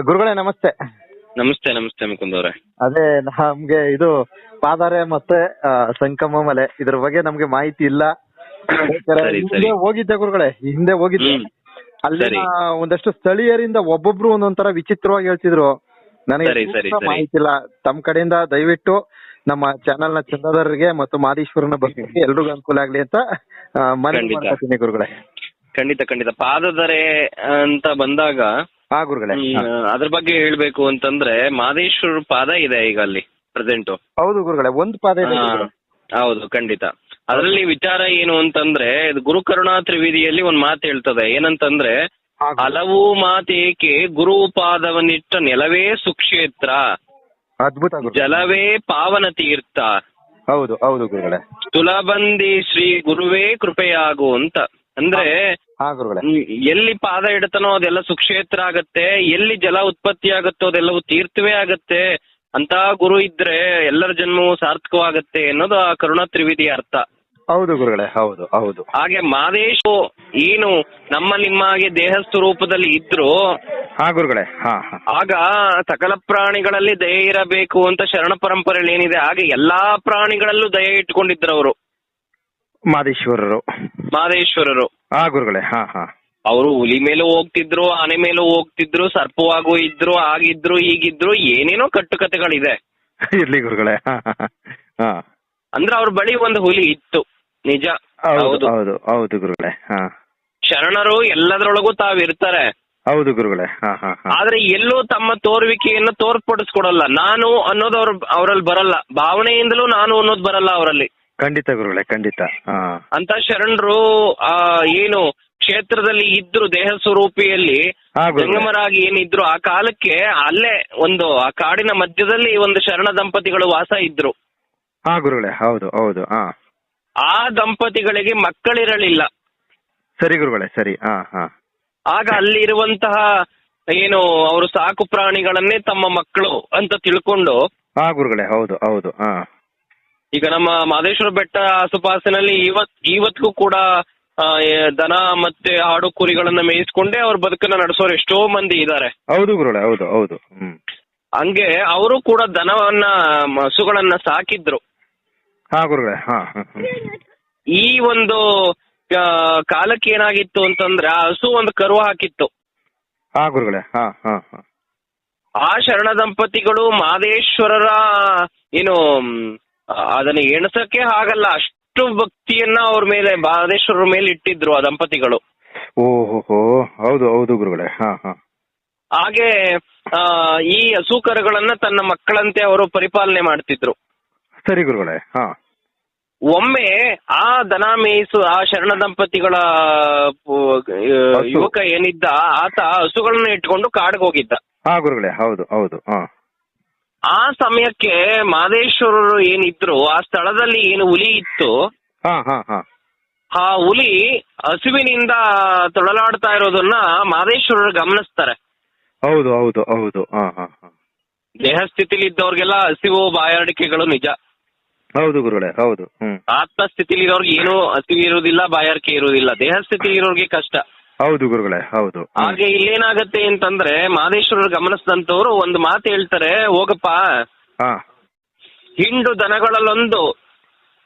ಗುರುಗಳೇ ನಮಸ್ತೆ. ನಮಸ್ತೆ ನಮಸ್ತೆ ಮುಕುಂದ್ ಅವ್ರೆ. ಅದೇ ನಮ್ಗೆ ಇದು ಪಾದಾರೆ ಮತ್ತೆ ಆ, ಸಂಗಮ ಮಲೆ ಇದ್ರ ಬಗ್ಗೆ ನಮ್ಗೆ ಮಾಹಿತಿ ಇಲ್ಲ. ಬೇಕಾದ್ರೆ ಸರಿ, ಹಿಂದೆ ಹೋಗಿದ್ದೆ ಗುರುಗಳೇ ಹಿಂದೆ ಹೋಗಿದ್ದೆ. ಅಲ್ಲಿ ಸರಿ. ಒಂದಷ್ಟು ಸ್ಥಳೀಯರಿಂದ ಒಬ್ಬೊಬ್ರು ಒಂದೊಂದರ ವಿಚಿತ್ರವಾಗಿ ಹೇಳ್ತಿದ್ರು. ನನಗೆ ಸರಿ, ಸರಿ, ಪೂರ್ಣ ಸರಿ. ಮಾಹಿತಿ ಇಲ್ಲ. ತಮ್ಮ ಕಡೆಯಿಂದ ದಯವಿಟ್ಟು ನಮ್ಮ ಚಾನೆಲ್ನ ಚಂದಾದಾರರಿಗೆ ಮತ್ತು ಮಾದೇಶ್ವರನ ಬಗ್ಗೆ ಎಲ್ರಿಗೂ ಅನುಕೂಲ ಆಗ್ಲಿ ಅಂತ ಆ, ಮನವಿ ಖಂಡಿತ. ಮಾಡ್ಕೊತೀನಿ ಗುರುಗಳೇ. ಖಂಡಿತ ಖಂಡಿತ. ಪಾದದರೆ ಅಂತ ಬಂದಾಗ ಹಾ ಗುರುಗಳೇ. ಅದ್ರ ಬಗ್ಗೆ ಹೇಳ್ಬೇಕು ಅಂತಂದ್ರೆ ಮಾದೇಶ್ವರ ಪಾದ ಇದೆ ಈಗ ಅಲ್ಲಿ ಪ್ರೆಸೆಂಟ್. ಹೌದು ಗುರುಗಳೇ ಒಂದು ಪಾದ ಇದೆ ಗುರುಗಳೇ. ಹೌದು ಖಂಡಿತ. ಅದರಲ್ಲಿ ವಿಚಾರ ಏನು ಅಂತಂದ್ರೆ ಇದು ಗುರು ಕರುಣಾ ತ್ರಿವೇದಿಯಲ್ಲಿ ಒಂದ್ ಮಾತು ಹೇಳ್ತದೆ. ಏನಂತಂದ್ರೆ ಹಾ ಗುರು- ಹಲವು ಮಾತೇಕೆ ಗುರು ಪಾದವನ್ನಿಟ್ಟ ನೆಲವೇ ಸುಕ್ಷೇತ್ರ. ಅದ್ಭುತ ಗುರು. ಜಲವೇ ಪಾವನ ತೀರ್ಥ. ಹೌದು ಹೌದು ಗುರುಗಳೇ. ತುಲಬಂದಿ ಶ್ರೀ ಗುರುವೇ ಕೃಪೆಯಾಗು ಅಂತ. ಅಂದ್ರೆ ಹಾ ಗುರುಗಳೇ. ಎಲ್ಲಿ ಪಾದ ಇಡ್ತಾನೋ ಅದೆಲ್ಲ ಸುಕ್ಷೇತ್ರ ಆಗತ್ತೆ ಎಲ್ಲಿ ಜಲ ಉತ್ಪತ್ತಿ ಆಗುತ್ತೋ ಅದೆಲ್ಲವೂ ತೀರ್ಥವೇ ಆಗತ್ತೆ ಅಂತ ಗುರು ಇದ್ರೆ ಎಲ್ಲರ ಜನ್ಮವೂ ಸಾರ್ಥಕವಾಗತ್ತೆ ಅನ್ನೋದು ಆ ಕರುಣಾ ತ್ರಿವಿಧಿ ಅರ್ಥ. ಹೌದು ಗುರುಗಳೇ ಹೌದು ಹೌದು. ಹಾಗೆ ಮಾದೇಶ ಏನು ನಮ್ಮ ನಿಮ್ಮಾಗೆ ದೇಹ ಸ್ವರೂಪದಲ್ಲಿ ಇದ್ರು ಹಾ ಗುರುಗಳೇ ಹಾ ಹಾ. ಆಗ ಸಕಲ ಪ್ರಾಣಿಗಳಲ್ಲಿ ದಯೆ ಇರಬೇಕು ಅಂತ ಶರಣ ಪರಂಪರೆಯಲ್ಲಿ ಏನಿದೆ ಹಾಗೆ ಎಲ್ಲಾ ಪ್ರಾಣಿಗಳಲ್ಲೂ ದಯೆ ಇಟ್ಕೊಂಡಿದ್ರು ಅವರು. ಮಾದೇಶ್ವರರು. ಮಾದೇಶ್ವರರು ಹಾ ಗುರುಗಳೇ ಹಾ ಹಾ. ಅವರು ಹುಲಿ ಮೇಲೂ ಹೋಗ್ತಿದ್ರು ಆನೆ ಮೇಲೂ ಹೋಗ್ತಿದ್ರು ಸರ್ಪವಾಗೂ ಇದ್ರು ಆಗಿದ್ರು ಈಗಿದ್ರು ಏನೇನೋ ಕಟ್ಟುಕತೆಗಳಿದೆ ಇರ್ಲಿ ಗುರುಗಳೇ ಅಂದ್ರೆ ಅವ್ರ ಬಳಿ ಒಂದು ಹುಲಿ ಇತ್ತು. ನಿಜ? ಹೌದು ಹೌದು. ಹೌದು ಗುರುಗಳೇ ಹಾ. ಶರಣರು ಎಲ್ಲದರೊಳಗೂ ತಾವಿರ್ತಾರೆ ಹೌದು ಗುರುಗಳೇ ಹಾ ಹಾ ಹಾ. ಆದ್ರೆ ಎಲ್ಲೂ ತಮ್ಮ ತೋರುವಿಕೆಯನ್ನು ತೋರ್ಪಡಿಸ್ಕೊಡಲ್ಲ. ನಾನು ಅನ್ನೋದು ಅವ್ರ ಅವರಲ್ಲಿ ಬರಲ್ಲ. ಭಾವನೆಯಿಂದಲೂ ನಾನು ಅನ್ನೋದು ಬರಲ್ಲ ಅವರಲ್ಲಿ. ಖಂಡಿತ ಗುರುಗಳೇ ಖಂಡಿತ. ಹಾ. ಅಂತ ಶರಣರು ಆ ಏನು ಕ್ಷೇತ್ರದಲ್ಲಿ ಇದ್ರು ದೇಹ ಸ್ವರೂಪಿಯಲ್ಲಿ ಹಾ ಗುರುಗಳೇ. ಜಂಗಮರಾಗಿ ಏನಿದ್ರು ಆ ಕಾಲಕ್ಕೆ ಅಲ್ಲೇ ಒಂದು ಆ ಕಾಡಿನ ಮಧ್ಯದಲ್ಲಿ ಒಂದು ಶರಣ ದಂಪತಿಗಳು ವಾಸ ಇದ್ರು. ಹಾ ಗುರುಗಳೇ ಹೌದು ಹೌದು ಹಾ. ಆ ದಂಪತಿಗಳಿಗೆ ಮಕ್ಕಳಿರಲಿಲ್ಲ. ಸರಿ ಗುರುಗಳೇ ಸರಿ ಹಾ ಹಾ. ಆಗ ಅಲ್ಲಿ ಇರುವಂತಹ ಏನು ಅವರು ಸಾಕು ಪ್ರಾಣಿಗಳನ್ನೇ ತಮ್ಮ ಮಕ್ಕಳು ಅಂತ ತಿಳ್ಕೊಂಡು ಹಾ ಗುರುಗಳೇ ಹೌದು ಹೌದು ಹಾ. ಈಗ ನಮ್ಮ ಮಾದೇಶ್ವರ ಬೆಟ್ಟ ಆಸುಪಾಸಿನಲ್ಲಿ ಇವತ್ ಇವತ್ತಿಗೂ ಕೂಡ ಆ, ಏ, ದನ ಮತ್ತೆ ಆಡು ಕುರಿಗಳನ್ನ ಮೇಯಿಸ್ಕೊಂಡೇ ಅವ್ರ ಬದುಕನ್ನ ನಡೆಸೋರು ಎಷ್ಟೋ ಮಂದಿ ಇದ್ದಾರೆ ಹೌದು ಗುರುಳೆ ಹೌದು ಹೌದು. ಹ್ಮ್. ಹಂಗೆ ಅವರು ಕೂಡ ದನವನ್ನ ಮ, ಹಸುಗಳನ್ನ ಸಾಕಿದ್ರು. ಹಾ ಗುರುಗಳೇ ಹಾ. ಈ ಒಂದು ಆ, ಕಾಲಕ್ಕೆ ಏನಾಗಿತ್ತು ಅಂತಂದ್ರೆ ಆ ಹಸು ಒಂದು ಕರು ಹಾಕಿತ್ತು. ಹಾ ಗುರುಗಳೇ ಹಾ ಹಾ ಹಾ. ಆ ಶರಣ ದಂಪತಿಗಳು ಮಾದೇಶ್ವರರ ಏನು ಮ್, ಅದನ್ನ ಎಣಸಕ್ಕೆ ಆಗಲ್ಲ. ಅಷ್ಟು ಭಕ್ತಿಯನ್ನ ಅವ್ರ ಮೇಲೆ ಮಾದೇಶ್ವರರ ಮೇಲೆ ಇಟ್ಟಿದ್ರು ಆ ದಂಪತಿಗಳು. ಓಹೋ ಹೌದು ಹೌದು ಗುರುಗಳೇ. ಹಾ ಹಾ. ಹಾಗೆ ಆ, ಈ ಹಸು ಕರುಗಳನ್ನ ತನ್ನ ಮಕ್ಕಳಂತೆ ಅವರು ಪರಿಪಾಲನೆ ಮಾಡ್ತಿದ್ರು. ಸರಿ ಗುರುಗಳೇ. ಹಾ. ಒಮ್ಮೆ ಆ ದನ ಮೇಯಿಸು ಆ ಶರಣ ದಂಪತಿಗಳ. ಯುವಕ ಏನಿದ್ದ ಆತ ಹಸುಗಳನ್ನ ಇಟ್ಕೊಂಡು ಕಾಡಿಗೆ ಹೋಗಿದ್ದ ಹಾ ಗುರುಗಳೇ. ಹೌದು ಹೌದು. ಹಾ. ಆ ಸಮಯಕ್ಕೆ ಮಾದೇಶ್ವರರು ಏನಿದ್ರು ಆ ಸ್ಥಳದಲ್ಲಿ ಏನು ಹುಲಿ ಇತ್ತು ಹಾ ಹಾ ಹಾ. ಆ ಹುಲಿ ಹಸುವಿನಿಂದ ತೊಳಲಾಡ್ತಾ ಇರೋದನ್ನ ಮಾದೇಶ್ವರರು ಗಮನಿಸ್ತಾರೆ. ಹೌದು ಹೌದು ಹೌದು. ಹಾ ಹಾ ಹಾ. ದೇಹ ಸ್ಥಿತಿಲಿ ಇದ್ದವ್ರಿಗೆಲ್ಲ ಹಸಿವು ಬಾಯಾರಿಕೆಗಳು ನಿಜ. ಹೌದು ಗುರುಗಳೇ ಹೌದು. ಹ್ಮ್. ಆತ್ಮ ಸ್ಥಿತಿಲಿ ಇರೋರ್ಗೆ ಏನು ಹಸಿವು ಇರುವುದಿಲ್ಲ ಬಾಯಾರಿಕೆ ಇರುವುದಿಲ್ಲ. ದೇಹ ಸ್ಥಿತಿಲಿ ಇರೋರ್ಗೆ ಕಷ್ಟ. ಹೌದು ಗುರುಗಳೇ ಹೌದು. ಹಾಗೆ ಇಲ್ಲೇನಾಗತ್ತೆ ಅಂತಂದ್ರೆ ಮಾದೇಶ್ವರರು ಗಮನಿಸಿದಂತವ್ರು ಒಂದು ಮಾತು ಹೇಳ್ತಾರೆ ಹೋಗಪ್ಪ. ಹಾ. ಹಿಂಡು ದನಗಳಲ್ಲೊಂದು.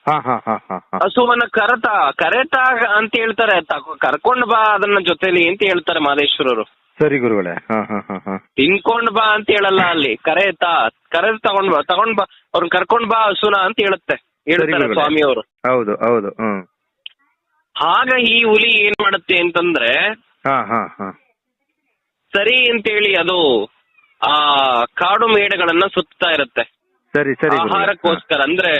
ಹಾ ಹಾ ಹಾ ಹಾ ಹಾ. ಹಸುವನ್ನ ಕರತ ಕರೆತ ಅಂತ ಹೇಳ್ತಾರೆ ತಗೊ- ಕರ್ಕೊಂಡ್ ಬಾ ಅದನ್ನ ಜೊತೆಲಿ ಅಂತ ಹೇಳ್ತಾರೆ ಮಾದೇಶ್ವರರು. ಸರಿ ಗುರುಗಳೇ ಹಾ ಹಾ ಹಾ ಹಾ. ತಿನ್ಕೊಂಡ್ ಬಾ ಅಂತ ಹೇಳಲ್ಲ ಅಲ್ಲಿ ಕರೆತ ಕರೆದ್ ತಗೊಂಡ್ ಬಾ ತಗೊಂಡ್ ಬಾ ಅವ್ರನ್ನ ಕರ್ಕೊಂಡ್ ಬಾ ಹಸುನ ಅಂತ ಹೇಳುತ್ತೆ ಹೇಳ್ತಾರೆ ಗುರುಗಳೇ. ಸ್ವಾಮಿಯವರು. ಹೌದು ಹೌದು ಹ್ಮ್. ಆಗ ಈ ಹುಲಿ ಏನ್ ಮಾಡುತ್ತೆ ಅಂತಂದ್ರೆ ಹಾ ಹಾ ಹಾ. ಸರಿ ಅಂತೇಳಿ ಅದು ಆ ಕಾಡು ಮೇಡಗಳನ್ನ ಸುತ್ತಾ ಇರುತ್ತೆ. ಸರಿ ಸರಿ. ಆಹಾರಕ್ಕೋಸ್ಕರ. ಅಂದ್ರೆ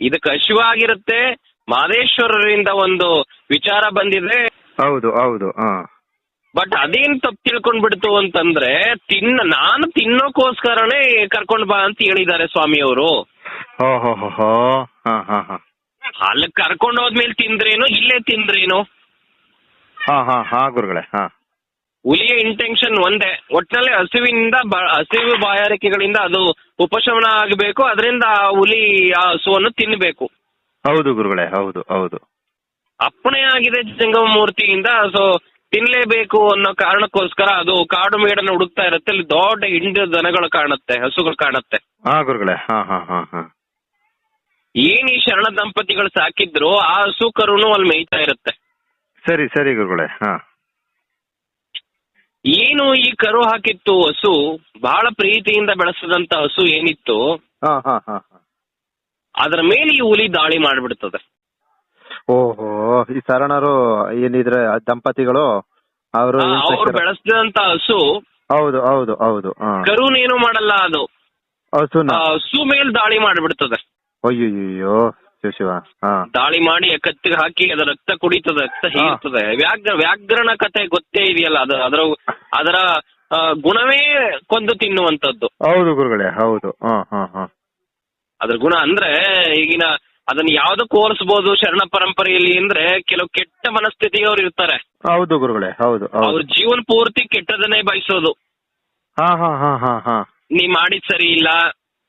ಇದಕ್ಕೆ ಹಸಿವಾಗಿರುತ್ತೆ ಮಾದೇಶ್ವರರಿಂದ ಒಂದು ವಿಚಾರ ಬಂದಿದೆ. ಹೌದು ಹೌದು ಹಾ. ಬಟ್ ಅದೇನ್ ತಪ್ಪು ತಿಳ್ಕೊಂಡ್ ಬಿಡ್ತು ಅಂತಂದ್ರೆ ತಿನ್ನ ನಾನು ತಿನ್ನೋಕೋಸ್ಕರನೇ ಕರ್ಕೊಂಡ್ ಬಾ ಅಂತ ಹೇಳಿದ್ದಾರೆ ಸ್ವಾಮಿಯವರು. ಹೋ ಹೋ ಹೋ ಹೋ. ಹಾ ಹಾ ಹಾ. ಅಲ್ಲಿ ಕರ್ಕೊಂಡ್ ಹೋದ್ಮೇಲೆ ತಿಂದ್ರೇನು ಇಲ್ಲೇ ತಿಂದ್ರೇನು? ಹಾ ಹಾ ಹಾ ಗುರುಗಳೇ ಹಾ. ಹುಲಿಯ ಇಂಟೆನ್ಷನ್ ಒಂದೇ. ಒಟ್ನಲ್ಲಿ ಹಸಿವಿನಿಂದ ಹಸಿವು ಬಾಯಾರಿಕೆಗಳಿಂದ ಅದು ಉಪಶಮನ ಆಗಬೇಕು ಅದರಿಂದ ಆ ಹುಲಿ ಆ ಹಸುವನ್ನು ತಿನ್ನಬೇಕು ಹೌದು ಗುರುಗಳೇ ಹೌದು ಹೌದು. ಅಪ್ಪಣೆ ಆಗಿದೆ ಜಂಗಮ ಮೂರ್ತಿಯಿಂದ ಸೊ ತಿನ್ಲೇಬೇಕು ಅನ್ನೋ ಕಾರಣಕ್ಕೋಸ್ಕರ ಅದು ಕಾಡು ಮೇಡನ್ನ ಹುಡುಕ್ತಾ ಇರುತ್ತೆ. ಅಲ್ಲಿ ದೊಡ್ಡ ಹಿಂಡು ದನಗಳು ಕಾಣುತ್ತೆ ಹಸುಗಳು ಕಾಣುತ್ತೆ. ಹಾ ಗುರುಗಳೇ ಹಾ ಹಾ ಹಾ ಹಾ. ಏನ್ ಈ ಶರಣ ದಂಪತಿಗಳು ಸಾಕಿದ್ರು ಆ ಹಸು ಕರುನು ಅಲ್ಲಿ ಮೇಯ್ತಾ ಇರುತ್ತೆ. ಸರಿ ಸರಿ ಗುರುಗಳೇ ಹಾ. ಏನು ಈ ಕರು ಹಾಕಿತ್ತು ಹಸು ಬಹಳ ಪ್ರೀತಿಯಿಂದ ಬೆಳೆಸದಂತ ಹಸು ಏನಿತ್ತು? ಹಾ ಹಾ ಹಾ ಅದರ ಮೇಲೆ ಈ ಹುಲಿ ದಾಳಿ ಮಾಡಿಬಿಡ್ತದೆ. ಓಹೋ ಈ ಶರಣರು ಏನಿದ್ರೆ ಆ ದಂಪತಿಗಳು ಅವರು ಆ, ಅವ್ರು ಬೆಳೆಸಿದಂತ ಹಸು ಹೌದು ಹೌದು ಹೌದು ಹಾ. ಕರುನೇನು ಮಾಡಲ್ಲ ಅದು. ಹಸುನ. ಆ ಹಸು ಮೇಲೆ ದಾಳಿ ಮಾಡ್ಬಿಡ್ತದೆ. ಅಯ್ಯಯ್ಯೋ ಶಿವ ಹಾ. ದಾಳಿ ಮಾಡಿ ಕತ್ತಿಗೆ ಹಾಕಿ ಅದರ ರಕ್ತ ಕುಡಿತದ ರಕ್ತ ಹೀರ್ತದೆ ವ್ಯಾಘ್ರ ವ್ಯಾಘ್ರಣ ಕತೆ ಗೊತ್ತೇ ಇದೆಯಲ್ಲ ಅದು ಅದರ ಅದರ ಗುಣವೇ ಕೊಂದು ತಿನ್ನುವಂತದ್ದು ಹೌದು ಗುರುಗಳೇ ಹೌದು. ಹಾ ಹಾ ಹಾ. ಅದ್ರ ಗುಣ ಅಂದ್ರೆ ಈಗಿನ ಅದನ್ನ ಯಾವ್ದು ಹೋಲಿಸಬಹುದು ಶರಣ ಪರಂಪರೆಯಲ್ಲಿ ಅಂದ್ರೆ ಕೆಲವು ಕೆಟ್ಟ ಮನಸ್ಥಿತಿಯವ್ರು ಇರ್ತಾರೆ. ಹೌದು ಗುರುಗಳೇ ಹೌದು. ಅವ್ರ ಜೀವನ ಪೂರ್ತಿ ಕೆಟ್ಟದನ್ನೇ ಬಯಸೋದು. ಹಾ ಹಾ ಹಾ ಹಾ ಹಾ. ನೀ ಮಾಡಿದ್ ಸರಿ ಇಲ್ಲ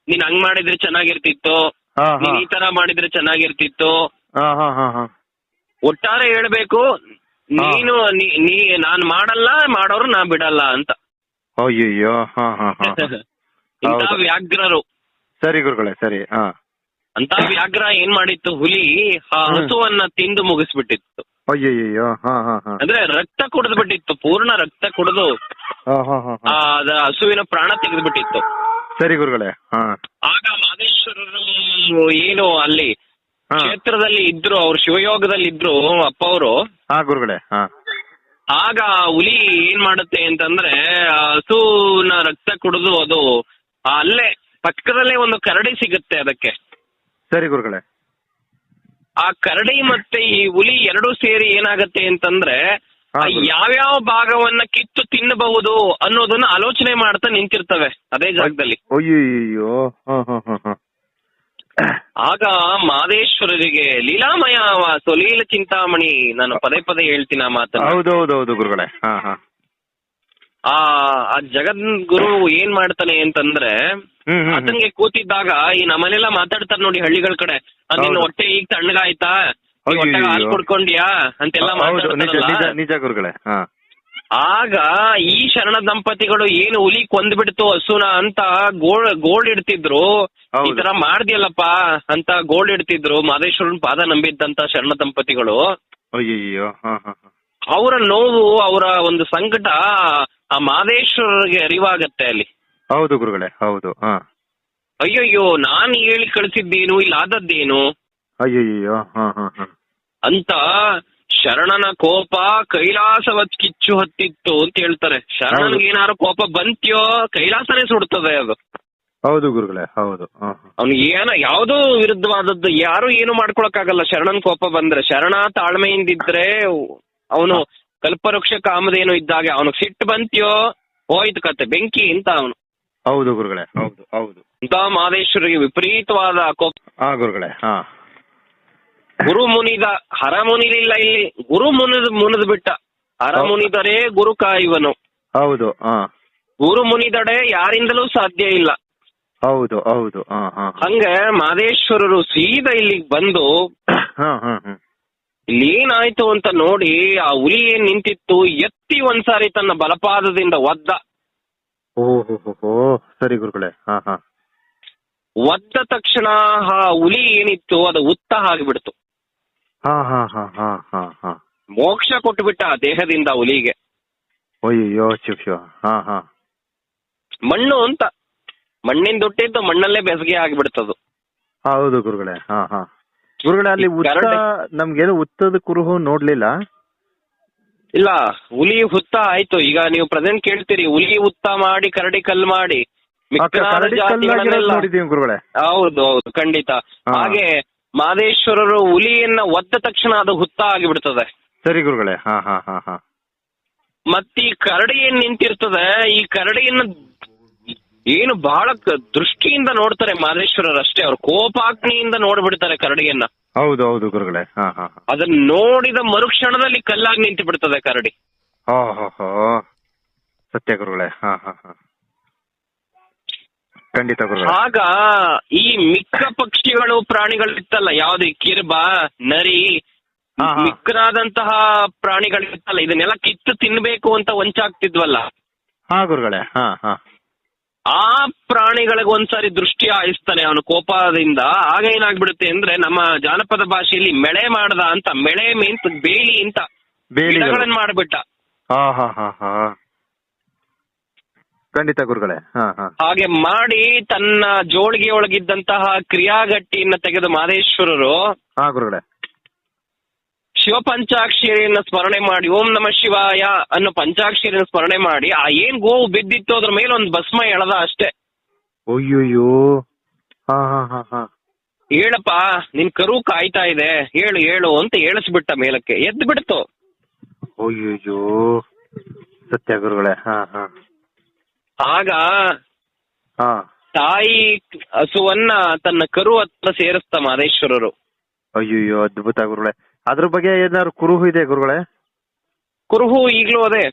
ನೀನ್ ಹಂಗ್ ಮಾಡಿದ್ರೆ ಚೆನ್ನಾಗಿರ್ತಿತ್ತು ನೀನ್ ಈ ತರ ಮಾಡಿದ್ರೆ ಚೆನ್ನಾಗಿರ್ತಿತ್ತು. ಒಟ್ಟಾರೆ ಹೇಳ್ಬೇಕು ನೀನು ನೀ- ನಾನ್ ಮಾಡಲ್ಲ ಮಾಡೋರು ನಾ ಬಿಡಲ್ಲ ಅಂತ. ಅಯ್ಯಯ್ಯೋ. ಇಂತ ವ್ಯಾಘ್ರರು. ಸರಿ ಗುರುಗಳೇ ಸರಿ ಹಾ. ಅಂತ ವ್ಯಾಘ್ರ ಏನ್ ಮಾಡಿತ್ತು ಹುಲಿ ಆ ಹಸುವನ್ನ ತಿಂದು ಮುಗಿಸ್ಬಿಟ್ಟಿತ್ತು. ಅಯ್ಯಯ್ಯೋ ಹಾ ಹಾ ಹಾ. ಅಂದ್ರೆ ರಕ್ತ ಕುಡಿದು ಬಿಟ್ಟಿತ್ತು ಪೂರ್ಣ ರಕ್ತ ಕುಡಿದು ಹಾ ಹಾ ಹಾ ಆ ಹಾ ಅದ ಹಸುವಿನ ಪ್ರಾಣ ತೆಗೆದ್ಬಿಟ್ಟಿತ್ತು ಸರಿ ಗುರುಗಳೇ ಹಾ. ಆಗ ಮಾದೇಶ್ವರರು ಏನು ಅಲ್ಲಿ ಹಾ. ಕ್ಷೇತ್ರದಲ್ಲಿ ಇದ್ರು ಅವ್ರು ಶಿವಯೋಗದಲ್ಲಿ ಇದ್ರು ಅಪ್ಪ ಅವರು. ಹಾ ಗುರುಗಳೇ ಹಾ. ಆಗ ಹುಲಿ ಏನ್ ಮಾಡುತ್ತೆ ಅಂತಂದ್ರೆ ಆ ಹಸುನ ರಕ್ತ ಕುಡಿದು ಅದು ಆ ಅಲ್ಲೇ ಪಕ್ಕದಲ್ಲೇ ಒಂದು ಕರಡಿ ಸಿಗುತ್ತೆ ಅದಕ್ಕೆ. ಸರಿ ಗುರುಗಳೇ. ಆ ಕರಡಿ ಮತ್ತೆ ಈ ಹುಲಿ ಎರಡು ಸೇರಿ ಏನಾಗತ್ತೆ ಅಂತಂದ್ರೆ. ಯಾವ್ಯಾವ ಭಾಗವನ್ನ ಕಿತ್ತು ತಿನ್ನಬಹುದು ಅನ್ನೋದನ್ನ ಆಲೋಚನೆ ಮಾಡ್ತಾ ನಿಂತಿರ್ತವೆ ಅದೇ ಜಾಗದಲ್ಲಿ. ಅಯ್ಯೋ ಆಗ ಮಾದೇಶ್ವರರಿಗೆ ಲೀಲಾಮಯ ಸೊಲೀಲ ಚಿಂತಾಮಣಿ ನಾನು ಪದೇ ಪದೇ ಹೇಳ್ತೀನಿ ಆ ಮಾತನ್ನ. ಹೌದು ಹೌದು ಹೌದು ಗುರುಗಳೇ ಆ ಜಗದ್ಗುರು ಏನ್ ಮಾಡ್ತಾನೆ ಅಂತಂದ್ರೆ ಹ್ಮ್. ಕೂತಿದ್ದಾಗ ಈ ನಮ್ಮನೆಲ್ಲ ಮಾತಾಡ್ತಾರೆ ನೋಡಿ ಹಳ್ಳಿಗಳ ಕಡೆ. ಅದನ್ನ ಹೊಟ್ಟೆ ಈಗ ತಣ್ಣಗಾಯ್ತಾ? ಹೊಟ್ಟೆಗೆ ಹಾಲು. ಕುಡ್ಕೊಂಡ್ಯಾ? ಅಂತೆಲ್ಲ ಮಾತಾಡ್ತಾರಲ್ಲ. ನಿಜ ಗುರುಗಳೇ ಆಗ ಈ ಶರಣ ದಂಪತಿಗಳು ಏನು ಹುಲಿ ಕೊಂದ್ಬಿಡ್ತು ಹಸುನ ಅಂತ ಗೋಳ್ ಗೋಳ್ ಇಡ್ತಿದ್ರು. ಈ ತರ ಮಾಡ್ದಿಯಲ್ಲಪ್ಪ ಅಂತ ಗೋಳ್ ಇಡ್ತಿದ್ರು. ಮಾದೇಶ್ವರನ್ ಪಾದ ನಂಬಿದ್ದಂತ ಶರಣ ದಂಪತಿಗಳು. ಅಯ್ಯಯ್ಯೋ ಅವರ ನೋವು ಅವರ ಒಂದು ಸಂಕಟ ಆ ಮಾದೇಶ್ವರರಿಗೆ ಅರಿವಾಗತ್ತೆ ಅಲ್ಲಿ. ಹೌದು ಗುರುಗಳೇ ಹೌದು ಹಾ. ಅಯ್ಯಯ್ಯೋ ನಾನ್ ಹೇಳಿ ಕಳಿಸಿದ್ದೇನು ಇಲ್ಲ ಆದದ್ದೇನು? ಅಯ್ಯಯ್ಯೋ ಹಾ ಹಾ ಹಾ. ಅಂತ ಶರಣನ ಕೋಪ ಕೈಲಾಸವತ್ ಕಿಚ್ಚು ಹತ್ತಿತ್ತು ಅಂತ ಹೇಳ್ತಾರೆ. ಶರಣನ್ಗೆ ಏನಾರು ಕೋಪ ಬಂತ್ಯೋ ಕೈಲಾಸನೇ ಸುಡ್ತದೆ ಅದು. ಹೌದು ಗುರುಗಳೇ ಹೌದು ಅವ್ನು ಏನ ಯಾವುದೋ ವಿರುದ್ಧವಾದದ್ದು ಯಾರು ಏನು ಮಾಡ್ಕೊಳಕ್ಕಾಗಲ್ಲ. ಶರಣನ್ ಕೋಪ ಬಂದ್ರೆ ಶರಣ ತಾಳ್ಮೆಯಿಂದಿದ್ರೆ ಅವನು ಕಲ್ಪವೃಕ್ಷ ಕಾಮದೇನು ಇದ್ದಾಗೆ ಅವನು ಸಿಟ್ಟು ಬಂತ್ಯೋ ಹೋಯ್ತು ಕತೆ ಬೆಂಕಿ ಅಂತ ಅವನು. ಹೌದು ಗುರುಗಳೇ ಹೌದು ಹೌದು. ಅಂತ ಮಾದೇಶ್ವರಿಗೆ ವಿಪರೀತವಾದ ಕೋಪ ಹಾ ಗುರುಗಳೇ ಹಾ. ಗುರು ಮುನಿದ ಹರ ಮುನಿಲಿಲ್ಲ ಇಲ್ಲಿ. ಗುರು ಮುನಿದ್ ಮುನಿದ್ ಬಿಟ್ಟ. ಹರ. ಮುನಿದರೆ ಗುರು ಕಾಯುವನು. ಹೌದು ಹಾ. ಗುರು ಮುನಿದಡೆ ಯಾರಿಂದಲೂ ಸಾಧ್ಯ ಇಲ್ಲ. ಹೌದು ಹೌದು ಹಾ ಹಾ ಹಾ. ಹಂಗ ಮಾದೇಶ್ವರರು ಸೀದಾ ಇಲ್ಲಿಗೆ ಬಂದು ಹಾ ಹಾ ಹಾ. ಇಲ್ಲಿ ಏನಾಯ್ತು ಅಂತ ನೋಡಿ ಆ ಹುಲಿ ಏನ್ ನಿಂತಿತ್ತು. ಎತ್ತಿ ಒಂದ್ಸಾರಿ ತನ್ನ ಬಲಪಾದದಿಂದ ಒದ್ದ. ಓ ಹೋ ಹೋ ಹೋ ಸರಿ ಗುರುಗಳೇ ಹಾ ಹಾ. ಒದ್ದ ತಕ್ಷಣ ಆ ಹುಲಿ ಏನಿತ್ತು ಅದು ಉತ್ತ ಆಗಿಬಿಡ್ತು. ಹಾ ಹಾ ಹಾ ಹಾ ಹಾ ಹಾ. ಮೋಕ್ಷ ಕೊಟ್ಟುಬಿಟ್ಟ ಆ ದೇಹದಿಂದ ಹುಲಿಗೆ. ಅಯ್ಯೋ ಶಿವ ಶಿವ ಹಾ ಹಾ. ಮಣ್ಣು ಅಂತ. ಮಣ್ಣಿಂದ ಹುಟ್ಟಿದ್ದು ಮಣ್ಣಲ್ಲೇ ಬೆಸಗೆ ಆಗಿಬಿಡ್ತದು. ಹೌದು ಗುರುಗಳೇ ಹಾ ಹಾ. ಗುರುಗಳೇ ಅಲ್ಲಿ ನಮ್ಗೆ ಉತ್ತ ನಮ್ಗೇನು ಉತ್ತದ ಕುರುಹು ನೋಡ್ಲಿಲ್ಲ. ಇಲ್ಲ ಹುಲಿ ಹುತ್ತ ಆಯ್ತು. ಈಗ ನೀವು ಪ್ರೆಸೆಂಟ್ ಕೇಳ್ತೀರಿ ಹುಲಿ ಹುತ್ತ ಮಾಡಿ ಕರಡಿ ಕಲ್ ಮಾಡಿ. ಆ ಮಿಕ್ಕಾದ ಕರಡಿ ಕಲ್ಲಾಗಿರೋದು ಜಾತಿಗಳನ್ನೆಲ್ಲ ನೋಡಿದೀವಿ ಗುರುಗಳೇ. ಹೌದು ಹೌದು ಖಂಡಿತ. ಹಾ. ಹಾಗೆ ಮಾದೇಶ್ವರರು ಹುಲಿಯನ್ನ ಒದ್ದ ತಕ್ಷಣ ಅದು ಹುತ್ತ ಆಗಿಬಿಡ್ತದೆ. ಸರಿ ಗುರುಗಳೇ. ಹಾ ಹಾ ಹಾ ಹಾ. ಮತ್ತ್ ಈ ಕರಡಿ ಏನ್ ನಿಂತಿರ್ತದೆ ಈ ಕರಡಿಯನ್ನ ಏನು ಬಹಳ ಕ- ದೃಷ್ಟಿಯಿಂದ ನೋಡ್ತಾರೆ ಮಾದೇಶ್ವರರು ಅಷ್ಟೇ ಅವ್ರು ಕೋಪಾಗ್ನಿಯಿಂದ ನೋಡ್ಬಿಡ್ತಾರೆ ಕರಡಿಯನ್ನ. ಹೌದು ಹೌದು ಗುರುಗಳೇ. ಹಾ ಹಾ ಅದನ್ನ ನೋಡಿದ ಮರುಕ್ಷಣದಲ್ಲಿ ಕಲ್ಲಾಗಿ ನಿಂತು ಬಿಡ್ತದೆ ಕರಡಿ. ಹೋ ಹೋ ಹೋ. ಸತ್ಯ ಗುರುಗಳೇ. ಹಾ ಹಾ ಹಾ. ಖಂಡಿತ ಗುರುಗಳೇ. ಆಗ ಈ ಮಿಕ್ಕ ಪಕ್ಷಿಗಳು ಪ್ರಾಣಿಗಳಿತ್ತಲ್ಲ ಯಾವ್ದು ಕಿರ್ಬ ನರಿ ಹಾ, ಹಾ. ಮಿಕ್ಕರಾದಂತಹ ಪ್ರಾಣಿಗಳಿರ್ತಲ್ಲ ಇದನ್ನೆಲ್ಲ ಕಿತ್ತು ತಿನ್ಬೇಕು ಅಂತ ವಂಚಾಗ್ತಿದ್ವಲ್ಲ ಹಾ ಗುರುಗಳೇ. ಹಾ ಹಾ. ಆ ಪ್ರಾಣಿಗಳಿಗೆ ಒಂದ್ಸಾರಿ ದೃಷ್ಟಿ ಹಾಯಿಸ್ತಾನೆ ಅವನು ಕೋಪದಿಂದ. ಆಗ ಏನಾಗ್ಬಿಡುತ್ತೆ ಅಂದ್ರೆ ನಮ್ಮ ಜಾನಪದ ಭಾಷೆಯಲ್ಲಿ ಮೆಳೆ ಮಾಡ್ದ ಅಂತ ಮೆಳೆ ಮೀನ್ಸ್ ಬೇಲಿ ಅಂತ ಬೇಲಿಗಳನ್ನ ಗಿಡಗಳನ್ನ ಮಾಡ್ಬಿಟ್ಟ. ಖಂಡಿತ ಗುರುಗಳೇ. ಹಾ ಹಾ. ಹಾಗೆ ಮಾಡಿ ತನ್ನ ಜೋಳಿಗೆ ಒಳಗಿದ್ದಂತಹ ಕ್ರಿಯಾಗಟ್ಟಿಯನ್ನ ತೆಗೆದು ಮಾದೇಶ್ವರರು ಹಾ ಗುರುಗಳೇ ಶಿವಪಂಚಾಕ್ಷರಿಯನ್ನ ಸ್ಮರಣೆ ಮಾಡಿ ಓಂ ನಮ ಶಿವಾಯ ಅನ್ನೋ ಪಂಚಾಕ್ಷರಿಯನ್ನ ಸ್ಮರಣೆ ಮಾಡಿ ಆ ಏನ್ ಗೋವು ಬಿದ್ದಿತ್ತು ಅದ್ರ ಮೇಲೆ ಒಂದು ಭಸ್ಮ ಎಳದ ಅಷ್ಟೇ. ಅಯ್ಯೋಯ್ಯೋ. ಹೇಳಪ್ಪ ನಿನ್ ಕರು ಕಾಯ್ತಾ ಇದೆ ಹೇಳು ಹೇಳು ಅಂತ ಹೇಳಿಸ್ಬಿಟ್ಟ ಮೇಲಕ್ಕೆ ಎದ್ದು ಬಿಡ್ತು. ಅಯ್ಯೋಯ್ಯೋ. ಸತ್ಯ ಗುರುಗಳೇ ಹಾ ಹಾ. ಆಗ ತಾಯಿ ಹಸುವನ್ನ ತನ್ನ ಕರು ಹತ್ರ ಸೇರಿಸ್ತ ಮಾದೇಶ್ವರರು. ಅಯ್ಯೋಯ್ಯೋ ಅದ್ಭುತ ಗುರುಗಳೇ. ಅದ್ರ ಬಗ್ಗೆ ಏನಾದ್ರು ಕುರುಹು ಇದೆ ಗುರುಗಳೇ? ಕುರುಹು ಈಗ್ಲೂ ಅದೇ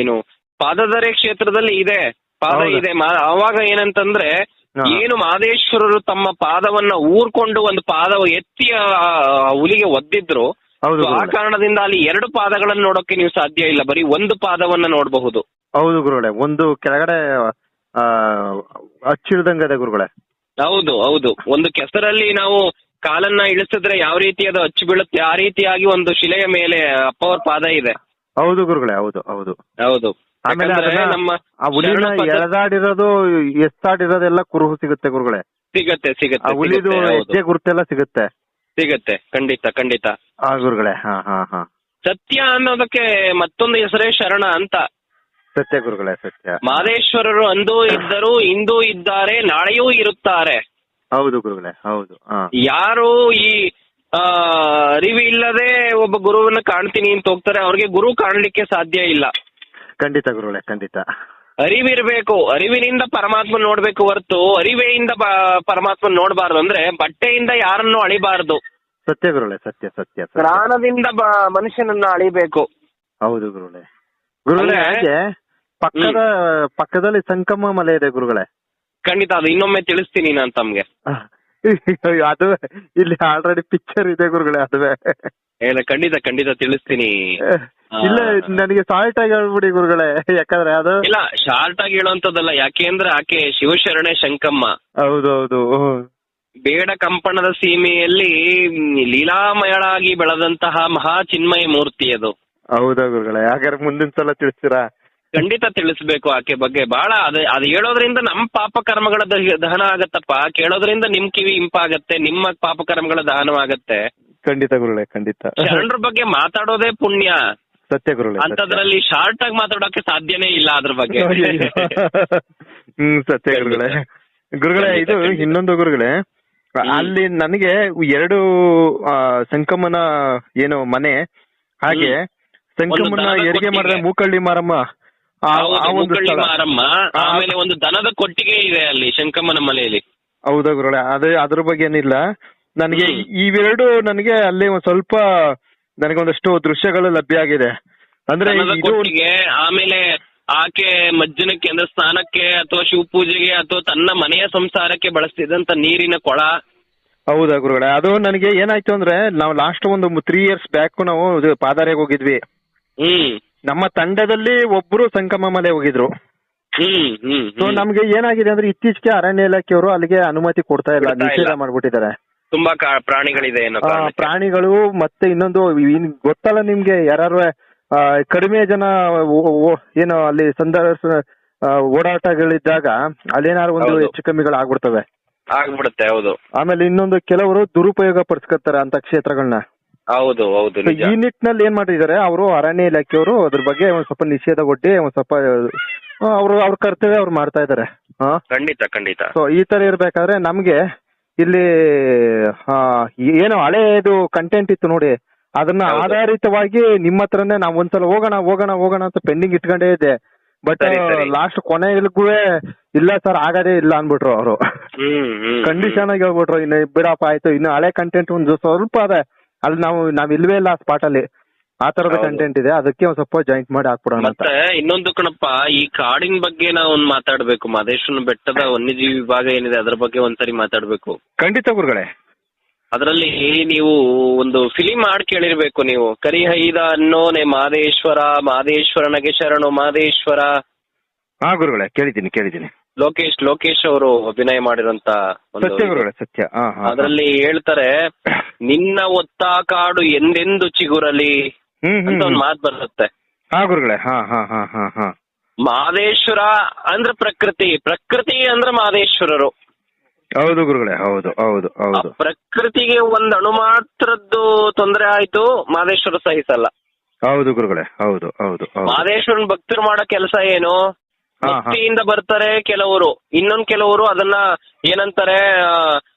ಏನು ಪಾದದರೆ ಕ್ಷೇತ್ರದಲ್ಲಿ ಇದೆ ಪಾದ ಇದೆ. ಅವಾಗ ಏನಂತಂದ್ರೆ ಏನು ಮಾದೇಶ್ವರರು ತಮ್ಮ ಪಾದವನ್ನ ಊರ್ಕೊಂಡು ಒಂದು ಪಾದ ಎತ್ತಿ ಹುಲಿಗೆ ಒದ್ದಿದ್ರು ಆ ಕಾರಣದಿಂದ ಅಲ್ಲಿ ಎರಡು ಪಾದಗಳನ್ನು ನೋಡೋಕೆ ನೀವು ಸಾಧ್ಯ ಇಲ್ಲ. ಬರೀ ಒಂದು ಪಾದವನ್ನ ನೋಡಬಹುದು. ಹೌದು ಗುರುಗಳೇ. ಒಂದು ಕೆಳಗಡೆ ಆ ಹಚ್ಚಿಡ್ದಂಗದೆ ಗುರುಗಳೇ. ಹೌದು ಹೌದು. ಒಂದು ಕೆಸರಲ್ಲಿ ನಾವು ಕಾಲನ್ನ ಇಳಿಸಿದ್ರೆ ಯಾವ ರೀತಿ ಅದು ಅಚ್ಚು ಬೀಳುತ್ತೆ ಆ ರೀತಿಯಾಗಿ ಒಂದು ಶಿಲೆಯ ಮೇಲೆ ಅಪ್ಪವ್ರ ಪಾದ ಇದೆ. ಹೌದು ಗುರುಗಳೇ ಹೌದು ಹೌದು. ಹೌದು. ಆಮೇಲೆ ಯಾಕಂದ್ರೆ ಅದನ್ನ ನಮ್ಮ ಆ ಹುಲಿನ ಶರಣ ಪದ್ಧತಿ- ಎಳೆದಾಡಿರೋದು ಎತ್ತಾಡಿರೋದೆಲ್ಲ ಕುರುಹು ಸಿಗುತ್ತೆ ಗುರುಗಳೇ. ಸಿಗತ್ತೆ ಆ ಸಿಗತ್ತೆ ಹುಲಿದು ಸಿಗತ್ತೆ, ಹೌದು. ಹೆಜ್ಜೆ ಗುರುತೆಲ್ಲ ಸಿಗುತ್ತೆ. ಸಿಗತ್ತೆ ಖಂಡಿತ ಖಂಡಿತ. ಆ ಗುರುಗಳೇ ಹಾ ಹಾ ಹಾ. ಸತ್ಯ ಅನ್ನೋದಕ್ಕೆ ಮತ್ತೊಂದು ಹೆಸರೇ ಶರಣ ಅಂತ. ಸತ್ಯ ಗುರುಗಳೇ ಸತ್ಯ. ಮಾದೇಶ್ವರರು ಅಂದೂ ಇದ್ದರು ಇಂದೂ ಇದ್ದಾರೆ ನಾಳೆಯೂ ಇರುತ್ತಾರೆ. ಹೌದು ಗುರುಗಳೇ ಹೌದು ಹಾ. ಯಾರು ಈ ಆ ಅರಿವಿಲ್ಲದೆ ಒಬ್ಬ ಗುರುವನ್ನ ಕಾಣ್ತೀನಿ ಅಂತ ಹೋಗ್ತಾರೆ ಅವ್ರಿಗೆ ಗುರು ಕಾಣ್ಲಿಕ್ಕೆ ಸಾಧ್ಯ ಇಲ್ಲ. ಖಂಡಿತ ಗುರುಗಳೇ ಖಂಡಿತ. ಅರಿವಿರ್ಬೇಕು ಅರಿವಿನಿಂದ ಪರಮಾತ್ಮ ನೋಡ್ಬೇಕು ಹೊರತು ಅರಿವೆಯಿಂದ ಪರಮಾತ್ಮ ನೋಡಬಾರ್ದು ಅಂದ್ರೆ ಬಟ್ಟೆಯಿಂದ ಯಾರನ್ನು ಅಳಿಬಾರದು. ಸತ್ಯ ಗುರುಗಳೇ ಸತ್ಯ ಸತ್ಯ ಸತ್ಯ. ಪ್ರಾಣದಿಂದ ಬ- ಮನುಷ್ಯನನ್ನ ಅಳಿಬೇಕು. ಹೌದು ಗುರುಗಳೇ. ಗುರುಗಳೇ ಅಂದ್ರೆ- ಹಾಗೆ ಪಕ್ಕದ ಪಕ್ಕದಲ್ಲಿ ಸಂಕಮ ಮಲೆ ಇದೆ ಗುರುಗಳೇ. ಖಂಡಿತ ಅದು ಇನ್ನೊಮ್ಮೆ ತಿಳಿಸ್ತೀನಿ ನಾನು ತಮ್ಗೆ. ಅದು ಇಲ್ಲಿ ಆಲ್ರೆಡಿ ಪಿಕ್ಚರ್ ಇದೆ ಗುರುಗಳೇ ಅದೇ ಇಲ್ಲ ಖಂಡಿತ ಖಂಡಿತ ತಿಳಿಸ್ತೀನಿ. ಇಲ್ಲ ನನಗೆ ಶಾರ್ಟ್ ಆಗಿ ಹೇಳ್ಬಿಡಿ ಗುರುಗಳೇ ಯಾಕಂದ್ರೆ ಅದು ಇಲ್ಲ ಶಾರ್ಟ್ ಆಗಿ ಹೇಳುವಂತದಲ್ಲ ಯಾಕೆ ಅಂದ್ರೆ ಆಕೆ ಶಿವಶರಣೆ ಶಂಕಮ್ಮ. ಹೌದೌದು ಹೌದು ಬೇಡ ಕಂಪನದ ಸೀಮೆಯಲ್ಲಿ ಲೀಲಾಮಯಳಾಗಿ ಬೆಳೆದಂತಹ ಮಹಾ ಚಿನ್ಮಯ ಮೂರ್ತಿ ಅದು. ಹೌದಾ ಗುರುಗಳೇ ಹಾಗಾದ್ರೆ ಮುಂದಿನ ಸಲ ತಿಳಿಸ್ತೀರಾ? ಖಂಡಿತ ತಿಳಿಸ್ಬೇಕು ಆಕೆ ಬಗ್ಗೆ. ಬಹಳ ಅದ ಅದು ಹೇಳೋದ್ರಿಂದ ನಮ್ಮ ಪಾಪ ಕರ್ಮಗಳ ದಹ- ದಹನ ಆಗತ್ತಪ್ಪ. ಕೇಳೋದ್ರಿಂದ ನಿಮ್ ಕಿವಿ ಇಂಪಾಗತ್ತೆ ನಿಮ್ಮ ಪಾಪ ಕರ್ಮಗಳ ದಹನವಾಗತ್ತೆ ಖಂಡಿತ ಗುರುಗಳೇ ಖಂಡಿತ. ಶರಣರ ಬಗ್ಗೆ ಮಾತಾಡೋದೇ ಪುಣ್ಯ. ಸತ್ಯ ಗುರುಳೆ. ಅಂತದ್ರಲ್ಲಿ ಶಾರ್ಟ್ ಆಗಿ ಮಾತಾಡೋಕೆ ಸಾಧ್ಯನೇ ಇಲ್ಲ ಅದ್ರ ಬಗ್ಗೆ. ಹ್ಮ್ ಸತ್ಯ ಗುರುಗಳೇ. ಗುರುಗಳೇ ಇದು ಇನ್ನೊಂದು ಗುರುಗಳೇ. ಅಲ್ಲಿ ನನಗೆ ಎರಡು ಸಂಕಮನ ಏನು ಮನೆ. ಹಾಗೆ ಸಂಕಮನ ಹೆರಿಗೆ ಮಾಡಿದ. ಮೂಕಳ್ಳಿ ಮಾರಮ್ಮ. ಮಾರಮ್ಮ. ಆಮೇಲೆ ಒಂದು ದನದ ಕೊಟ್ಟಿಗೆ ಇದೆ ಅಲ್ಲಿ ಶಂಕಮ್ಮನ ಮನೆಯಲ್ಲಿ. ಹೌದಾ ಗುರುಗಳೇ ಅದೇ ಅದ್ರ ಬಗ್ಗೆ ಏನಿಲ್ಲ. ನನಗೆ ಇವೆರಡು ನನಗೆ ಅಲ್ಲಿ ಒಂದ್ ಸ್ವಲ್ಪ ನನಗೆ ಒಂದಷ್ಟು ದೃಶ್ಯಗಳು ಲಭ್ಯ ಆಗಿದೆ. ಅಂದ್ರೆ ದನದ ಇದು ಕೊಟ್ಟಿಗೆ ಆಮೇಲೆ ಆಕೆ ಮಜ್ಜನಕ್ಕೆ ಅಂದ್ರೆ ಸ್ನಾನಕ್ಕೆ ಅಥವಾ ಶಿವ ಪೂಜೆಗೆ ಅಥವಾ ತನ್ನ ಮನೆಯ ಸಂಸಾರಕ್ಕೆ ಬಳಸ್ತಿದ್ದಂತ ನೀರಿನ ಕೊಳ. ಹೌದಾ ಗುರುಗಳೇ ಅದು ನನಗೆ ಏನಾಯ್ತು ಅಂದ್ರೆ ನಾವು ಲಾಸ್ಟ್ ಒಂದು ತ್ರೀ ಇಯರ್ಸ್ ಬ್ಯಾಕ್ ನಾವು ಪಾದಾರೆಗೆ ಹೋಗಿದ್ವಿ. ಹ್ಮ್. ನಮ್ಮ ತಂಡದಲ್ಲಿ ಒಬ್ರು ಸಂಗಮ ಮಲೆ ಹೋಗಿದ್ರು ಹ್ಮ್ ಹ್ಮ್ ಸೊ ಹ್ಮ್. ನಮ್ಗೆ ಏನಾಗಿದೆ ಅಂದ್ರೆ ಇತ್ತೀಚೆಗೆ ಅರಣ್ಯ ಇಲಾಖೆಯವರು ಅಲ್ಲಿಗೆ ಅನುಮತಿ ಕೊಡ್ತಾ ಇಲ್ಲ ಕೊಡ್ತಾ ನಿಷೇಧ. ಮಾಡ್ಬಿಟ್ಟಿದ್ದಾರೆ ತುಂಬಾ ಕಾ- ಪ್ರಾಣಿಗಳಿದೆ ಅನ್ನೋ ಆ, ಕಾರಣಕ್ಕೆ. ಪ್ರಾಣಿಗಳು ಮತ್ತೆ ಇನ್ನೊಂದು ಇನ್ ಗೊತ್ತಲ್ಲ ನಿಮ್ಗೆ ಯಾರು ಕಡಿಮೆ ಜನ ಓ- ಓ- ಏನು ಅಲ್ಲಿ ಸಂದರ್ಶ ಆ, ಓಡಾಟಗಳಿದ್ದಾಗ ಅಲ್ಲೇನಾದ್ರು ಒಂದು ಹೌದು. ಹೆಚ್ಚು ಕಮ್ಮಿಗಳು ಆಗ್ಬಿಡ್ತವೆ ಆಗ್ಬಿಡುತ್ತೆ ಹೌದು ಆಮೇಲೆ ಇನ್ನೊಂದು ಕೆಲವರು ದುರುಪಯೋಗ ಪಡಿಸ್ಕೊತಾರೆ ಅಂತ ಕ್ಷೇತ್ರಗಳನ್ನ ಹೌದು ಹೌದು So, ನಿಜ. ಈ ನಿಟ್ಟಿನಲ್ಲಿ ಏನ್ ಮಾಡಿದ್ದಾರೆ ಅವರು ಅರಣ್ಯ ಇಲಾಖೆಯವರು ಅದ್ರ ಬಗ್ಗೆ ಒಂದ್ ಸ್ವಲ್ಪ ನಿಷೇಧ ಒಡ್ಡಿ ಒಂದ್ ಸ್ವಲ್ಪ ಅವರು ಅವ್ರ ಕರ್ತವ್ಯ ಅವ್ರು ಮಾಡ್ತಾ ಇದ್ದಾರೆ. ಖಂಡಿತ ಖಂಡಿತ. ಸೊ ಈ ತರ ಇರ್ಬೇಕಾದ್ರೆ ನಮ್ಗೆ ಇಲ್ಲಿ ಆ, ಏನು ಹಳೇದು ಕಂಟೆಂಟ್ ಇತ್ತು ನೋಡಿ ಅದನ್ನ ಹೌದು. ಆಧಾರಿತವಾಗಿ ನಿಮ್ಮ ಹತ್ರನೇ ನಾವ್ ಒಂದ್ಸಲ ಹೋಗೋಣ ಹೋಗೋಣ ಹೋಗೋಣ ಅಂತ ಪೆಂಡಿಂಗ್ ಇಟ್ಕೊಂಡೇ ಇದೆ ಬಟ್ ಸರಿ, ಸರಿ. ಲಾಸ್ಟ್ ಕೊನೆಗೂ ಇಲ್ಲ ಸರ್ ಆಗದೇ ಇಲ್ಲ ಅನ್ಬಿಟ್ರು ಅವರು. ಹ್ಮ್ ಹ್ಮ್ ಕಂಡೀಷನ್ ಆಗಿ ಹೇಳ್ಬಿಟ್ರು ಇನ್ನು ಬಿಡಪ್ಪ ಆಯ್ತು ಇನ್ನು ಹಳೆ ಕಂಟೆಂಟ್ ಒಂದು ಸ್ವಲ್ಪ ಅದೇ. ಅಲ್ಲಿ ನಾವು ನಾವ್ ಇಲ್ವೇ ಇಲ್ಲ ಸ್ಪಾಟ್ ಅಲ್ಲಿ. ಆ ತರದ ಹೌದು. ಕಂಟೆಂಟ್ ಇದೆ. ಅದಕ್ಕೆ ಒಂದ್ ಸ್ವಲ್ಪ ಜಾಯಿಂಟ್ ಮಾಡಿ ಹಾಕ್ಬಿಡೋಣ ಅಂತ. ಮತ್ತೆ ಇನ್ನೊಂದು ಕಣಪ್ಪ ಈ ಕಾಡಿನ ಬಗ್ಗೆ ನಾವು ಒಂದ್ ಮಾತಾಡ್ಬೇಕು. ಮಹದೇಶ್ವರನ ಬೆಟ್ಟದ ವನ್ಯಜೀವಿ ವಿಭಾಗ ಏನಿದೆ ಅದ್ರ ಬಗ್ಗೆ ಒಂದ್ಸರಿ ಮಾತಾಡ್ಬೇಕು. ಖಂಡಿತ ಗುರುಗಳೇ. ಅದರಲ್ಲಿ ನೀವು ಒಂದು ಫಿಲಿಮ್ ಹಾಡ್ ಕೇಳಿರ್ಬೇಕು ನೀವು. ಕರಿಹೈದ ಅನ್ನೋನೆ ಮಾದೇಶ್ವರ ನಗೆ ಶರಣು ಮಾದೇಶ್ವರ. ಹಾ ಗುರುಗಳೇ ಕೇಳಿದ್ದೀನಿ ಕೇಳಿದ್ದೀನಿ. ಲೋಕೇಶ್ ಲೋಕೇಶ್ ಅವರು ಅಭಿನಯ ಮಾಡಿರೋಂತ ಸತ್ಯ ಗುರುಗಳೇ ಸತ್ಯ. ಹಾ ಹಾ ಅದರಲ್ಲಿ ಹೇಳ್ತಾರೆ ನಿನ್ನ ಒತ್ತ ಕಾಡು ಎಂದೆಂದು ಚಿಗುರಲಿ ಹ್ಮ್ ಅಂತ ಹ್ಮ್. ಒಂದು ಮಾತು ಬರುತ್ತೆ. ಹಾ ಗುರುಗಳೇ ಹಾ ಹಾ ಹಾ ಹಾ ಹಾ. ಮಾದೇಶ್ವರ ಅಂದ್ರೆ ಪ್ರಕೃತಿ ಪ್ರಕೃತಿ ಅಂದ್ರೆ ಮಾದೇಶ್ವರರು. ಹೌದು ಗುರುಗಳೇ ಹೌದು ಹೌದು ಆ ಹೌದು ಪ್ರಕೃತಿಗೆ ಒಂದ್ ಅಣು ಮಾತ್ರದ್ದು ತೊಂದರೆ ಆಯ್ತು ಮಾದೇಶ್ವರ ಸಹಿಸಲ್ಲ. ಹೌದು ಗುರುಗಳೇ ಹೌದು ಹೌದು ಹೌದು. ಮಾದೇಶ್ವರನ್ ಭಕ್ತರು ಮಾಡೋ ಕೆಲಸ ಏನು. ಭಕ್ತಿಯಿಂದ ಬರ್ತಾರೆ ಕೆಲವರು. ಇನ್ನೊಂದ್ ಕೆಲವರು ಅದನ್ನ ಏನಂತಾರೆ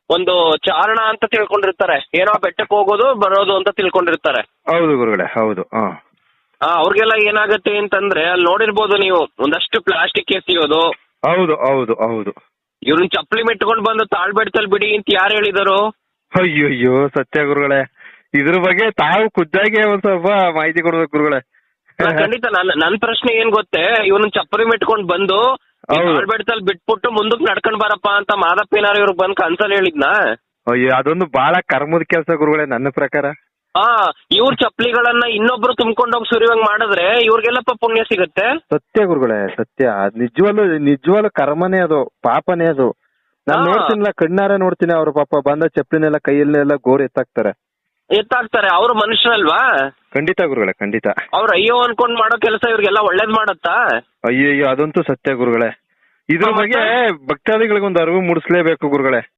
ಒಂದು ಚಾರಣ ಅಂತ ತಿಳ್ಕೊಂಡಿರ್ತಾರೆ. ಏನೋ ಬೆಟ್ಟಕ್ಕೆ ಹೋಗೋದು ಬರೋದು ಅಂತ ತಿಳ್ಕೊಂಡಿರ್ತಾರೆ. ಹೌದು ಗುರುಗಳೇ ಹೌದು ಅವ್ರಿಗೆಲ್ಲ ಏನಾಗತ್ತೆ ಅಂತಂದ್ರೆ ಅಲ್ಲಿ ನೋಡಿರ್ಬೋದು ನೀವು ಒಂದಷ್ಟು ಪ್ಲಾಸ್ಟಿಕ್ ಎಸಿಯೋದು ಹೌದು ಹೌದು ಹೌದು. ಇವ್ರನ್ನ ಚಪ್ಪಲಿ ಮೆಟ್ಕೊಂಡ್ ಬಂದು ತಾಳ್ಬೆಡ್ತಲ್ ಬಿಡಿ ಅಂತ ಯಾರು ಹೇಳಿದರು? ಅಯ್ಯೋ ಸತ್ಯ ಗುರುಗಳೇ. ಇದ್ರ ಬಗ್ಗೆ ತಾವು ಖುದ್ದಾಗಿ ಒಂದ್ ಸ್ವಲ್ಪ ಮಾಹಿತಿ ಕೊಡ್ಬೇಕು ಗುರುಗಳೇ. ಖಂಡಿತ. ನನ್ ನನ್ ಪ್ರಶ್ನೆ ಏನ್ ಗೊತ್ತೇ? ಇವನು ಚಪ್ಪಲಿ ಮೆಟ್ಕೊಂಡ್ ಬಂದು ಹೌದು. ತಾಳ್ಬೆಡ್ತಲ್ ಬಿಟ್ಬಿಟ್ಟು ಮುಂದಕ್ ನಡ್ಕೊಂಡ್ ಬರಪ್ಪ ಅಂತ ಮಾದಪ್ಪನಾರು ಇವ್ರಿಗೆ ಬಂದ್ ಕನ್ಸಲ್ ಹೇಳಿದ್ನಾ? ಅಯ್ಯೋ ಅದೊಂದು ಬಹಳ ಕರ್ಮದ ಕೆಲಸ ಗುರುಗಳೇ ನನ್ನ ಪ್ರಕಾರ. ಹಾ ಇವ್ರ ಚಪ್ಪಲಿಗಳನ್ನ ಇನ್ನೊಬ್ರು ತುಂಬ್ಕೊಂಡೋಗಿ ಸುರಿವಂಗ್ ಮಾಡಿದ್ರೆ ಇವ್ರಿಗೆಲ್ಲಪ್ಪ ಪುಣ್ಯ ಸಿಗುತ್ತೆ? ಸತ್ಯ ಗುರುಗಳೇ ಸತ್ಯ. ನಿಜವಲ್ಲ ನಿಜವಲ್ಲ ಕರ್ಮನೇ ಅದು ಪಾಪನೇ ಅದು. ನಾನ್ ನೋಡ್ತೀನಿ ನೋಡ್ತೀನಿಲ್ಲ ಕಣ್ಣಾರೆ ನೋಡ್ತೀನಿ ಅವ್ರ ಪಾಪ ಬಂದ ಚಪ್ಪಲಿನೆಲ್ಲ ಕೈಯಲ್ಲೆಲ್ಲ ಗೋರ್ ಎತ್ತಾಕ್ತಾರೆ. ಎತ್ತಾಕ್ತಾರೆ ಅವ್ರು ಮನುಷ್ಯರಲ್ವಾ ಖಂಡಿತ ಗುರುಗಳೇ ಖಂಡಿತ. ಅವ್ರ ಅಯ್ಯೋ ಅನ್ಕೊಂಡ್ ಮಾಡೋ ಕೆಲಸ ಇವ್ರಿಗೆಲ್ಲ ಒಳ್ಳೇದ್ ಮಾಡತ್ತಾ? ಅಯ್ಯಯ್ಯೋ ಅದಂತೂ ಸತ್ಯ ಗುರುಗಳೇ. ಇದ್ರ ಬಗ್ಗೆ? ಭಕ್ತಾದಿಗಳಿಗೆ ಒಂದು ಅರಿವು ಮೂಡಿಸ್ಲೇಬೇಕು ಗುರುಗಳೇ.